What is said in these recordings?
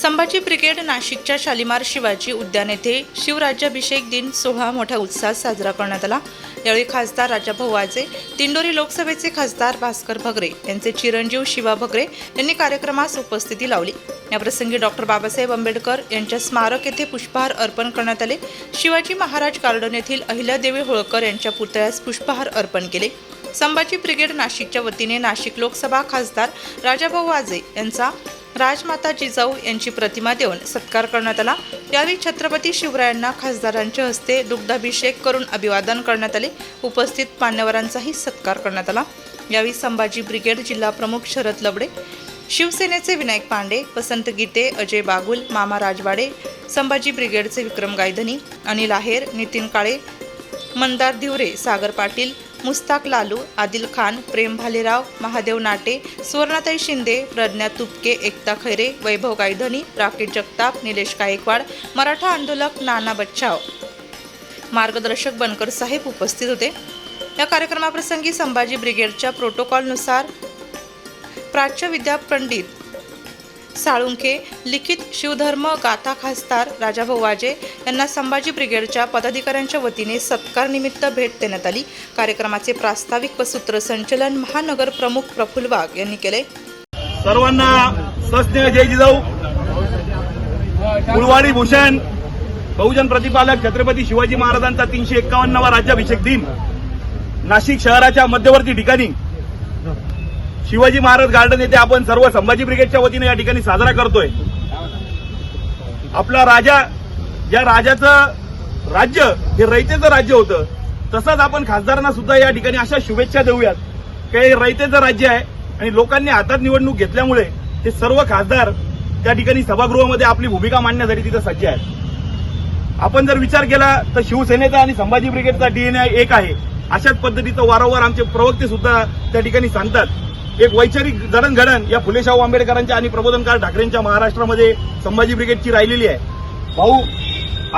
Sambhaji brigade नाशिकच्या शालिमार शिवाजी उद्यान येथे शिवराज्याभिषेक दिन सोहळा मोठ्या उत्साहात साजरा करण्यात आला. यावेळी खासदार राजाभाऊ वाजे दिंडोरी लोकसभेचे खासदार भास्कर भगरे यांचे चिरंजीव शिवा भगरे यांनी कार्यक्रमास उपस्थिती लावली. याप्रसंगी डॉक्टर बाबासाहेब आंबेडकर यांच्या स्मारक येथे पुष्पहार अर्पण करण्यात आले. शिवाजी महाराज गार्डन येथील अहिल्यादेवी होळकर यांच्या पुतळ्यास पुष्पहार अर्पण केले. संभाजी ब्रिगेड नाशिकच्या वतीने नाशिक लोकसभा खासदार राजाभाऊ वाजे यांचा राजमाता जिजाऊ यांची प्रतिमा देऊन सत्कार करण्यात आला. यावेळी छत्रपती शिवरायांना खासदारांच्या हस्ते दुग्धाभिषेक करून अभिवादन करण्यात आले. उपस्थित मान्यवरांचाही सत्कार करण्यात आला. यावेळी संभाजी ब्रिगेड जिल्हा प्रमुख शरद लबडे शिवसेनेचे विनायक पांडे वसंत गीते अजय बागुल मामा राजवाडे संभाजी ब्रिगेडचे विक्रम गायधनी अनिल आहेर नितीन काळे मंदार धिवरे सागर पाटील मुस्ताक लालू आदिल खान प्रेम भालेराव महादेव नाटे सुवर्णाताई शिंदे प्रज्ञा तुपके एकता खैरे वैभव गायधनी राकेश जगताप निलेश गायकवाड मराठा आंदोलक नाना बच्चाव मार्गदर्शक बनकर साहेब उपस्थित होते. या कार्यक्रमाप्रसंगी संभाजी ब्रिगेडच्या प्रोटोकॉलनुसार प्राच्य विद्या पंडित साळुंखे लिखित शिवधर्म गाथा खासदार राजाभाऊ वाजे यांना संभाजी ब्रिगेडच्या पदाधिकाऱ्यांच्या वतीने सत्कारनिमित्त भेट देण्यात आली. कार्यक्रमाचे प्रास्ताविक व सूत्रसंचलन महानगर प्रमुख प्रफुल्ल वाघ यांनी केले. सर्वांना सस्नेह जय जिजाऊ. फुलवाडी भूषण बहुजन प्रतिपालक छत्रपती शिवाजी महाराजांचा तीनशे एक्कावन्नावा राज्याभिषेक दिन. नाशिक शहराच्या मध्यवर्ती ठिकाणी शिवाजी महाराज गार्डन येथे आपण सर्व संभाजी ब्रिगेडच्या वतीने या ठिकाणी साजरा करतोय. आपला राजा या राजाचं राज्य हे रयतेचं राज्य होतं. तसंच आपण खासदारांना सुद्धा या ठिकाणी अशा शुभेच्छा देऊयात. की रयतेचं राज्य आहे आणि लोकांनी हातात निवडणूक घेतल्यामुळे ते सर्व खासदार त्या ठिकाणी सभागृहामध्ये आपली भूमिका मांडण्यासाठी तिथं सज्ज आहेत. आपण जर विचार केला तर शिवसेनेचा आणि संभाजी ब्रिगेडचा डीएनए एक आहे. अशाच पद्धतीचं वारंवार आमचे प्रवक्ते सुद्धा त्या ठिकाणी सांगतात. एक वैचारिक जडणघडण या फुलेशाहू आंबेडकरांच्या आणि प्रबोधनकार ठाकरेंच्या महाराष्ट्रामध्ये संभाजी ब्रिगेडची राहिलेली आहे. भाऊ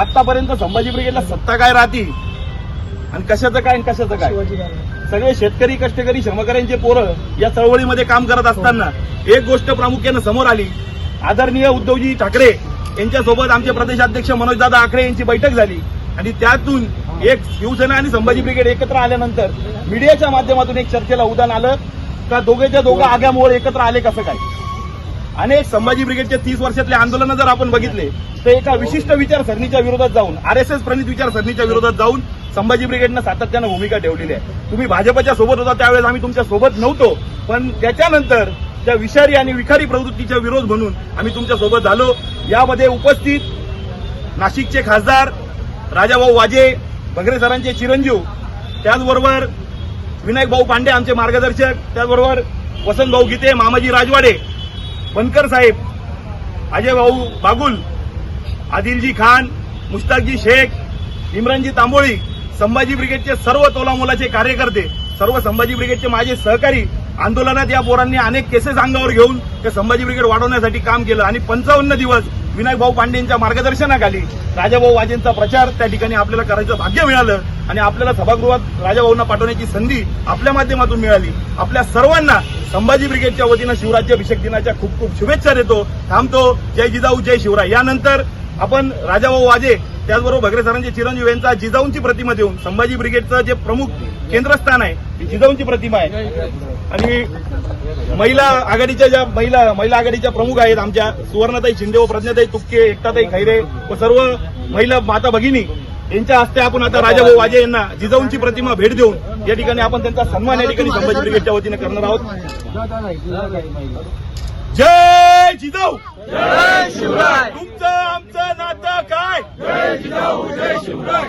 आतापर्यंत संभाजी ब्रिगेडला सत्ता काय राहती? आणि कशाचं काय आणि कशाचं काय? सगळे शेतकरी कष्टकरी श्रमकऱ्यांचे पोरं या चळवळीमध्ये काम करत असताना एक गोष्ट प्रामुख्यानं समोर आली. आदरणीय उद्धवजी ठाकरे यांच्यासोबत आमचे प्रदेशाध्यक्ष मनोजदादा आखरे यांची बैठक झाली. आणि त्यातून एक शिवसेना आणि संभाजी ब्रिगेड एकत्र आल्यानंतर मीडियाच्या माध्यमातून एक चर्चेला उदाहरण आलं. का दोघेच्या दोघं आग्यामुळे एकत्र आले कसं काय? अनेक संभाजी ब्रिगेडच्या तीस वर्षातले आंदोलनं जर आपण बघितले तर एका विशिष्ट विचारसरणीच्या विरोधात जाऊन आरएसएस प्रणित विचारसरणीच्या विरोधात जाऊन संभाजी ब्रिगेडनं सातत्यानं भूमिका ठेवलेली आहे. तुम्ही भाजपच्या सोबत होता त्यावेळेस आम्ही तुमच्यासोबत नव्हतो पण त्याच्यानंतर त्या विषारी आणि विखारी प्रवृत्तीचा विरोध म्हणून आम्ही तुमच्यासोबत झालो. यामध्ये उपस्थित नाशिकचे खासदार राजाभाऊ वाजे भगरे सरांचे चिरंजीव त्याचबरोबर विनायक भाऊ पांडे आमचे मार्गदर्शक त्याचबरोबर वसंत भाऊ गीते मामाजी राजवाडे बनकर साहेब अजय भाऊ बागुल आदिलजी खान मुश्ताकजी शेख इम्रानजी तांबोळी संभाजी ब्रिगेडचे सर्व तोलामोलाचे कार्यकर्ते सर्व संभाजी ब्रिगेडचे माझे सहकारी आंदोलनात या पोरांनी अनेक केसेस अंगावर घेऊन ते संभाजी ब्रिगेड वाढवण्यासाठी काम केलं आणि पंचावन्न दिवस विनायक भाऊ पांडेंच्या मार्गदर्शनाखाली राजाभाऊ वाजेंचा प्रचार त्या ठिकाणी आपल्याला करायचं भाग्य मिळालं आणि आपल्याला सभागृहात राजाभाऊंना पाठवण्याची संधी आपल्या माध्यमातून मिळाली. आपल्या सर्वांना संभाजी ब्रिगेडच्या वतीनं शिवराज्याभिषेक दिनाच्या खूप खूप शुभेच्छा देतो. थांबतो. जय जिजाऊ जय शिवराय. यानंतर आपण राजाभाऊ वाजे त्याचबरोबर भगरे सरांचे चिरंजीव यांचा जिजाऊंची प्रतिमा देऊन संभाजी ब्रिगेडचं जे प्रमुख केंद्रस्थान आहे ती जिजाऊंची प्रतिमा आहे. आणि महिला आघाडीच्या ज्या महिला महिला आघाडीच्या प्रमुख आहेत आमच्या सुवर्णाताई शिंदे व प्रज्ञाताई तुपके एकताताई खैरे व सर्व महिला माता भगिनी यांच्या हस्ते आपण आता राजाभाऊ वाजे यांना जिजाऊंची प्रतिमा भेट देऊन या ठिकाणी आपण त्यांचा सन्मान या ठिकाणी संभाजी ब्रिगेडच्या वतीने करणार आहोत. जय जिजाऊ! जय शिवराय! तुमचं आमचं नातं काय? जय जिजाऊ जय शिवराय!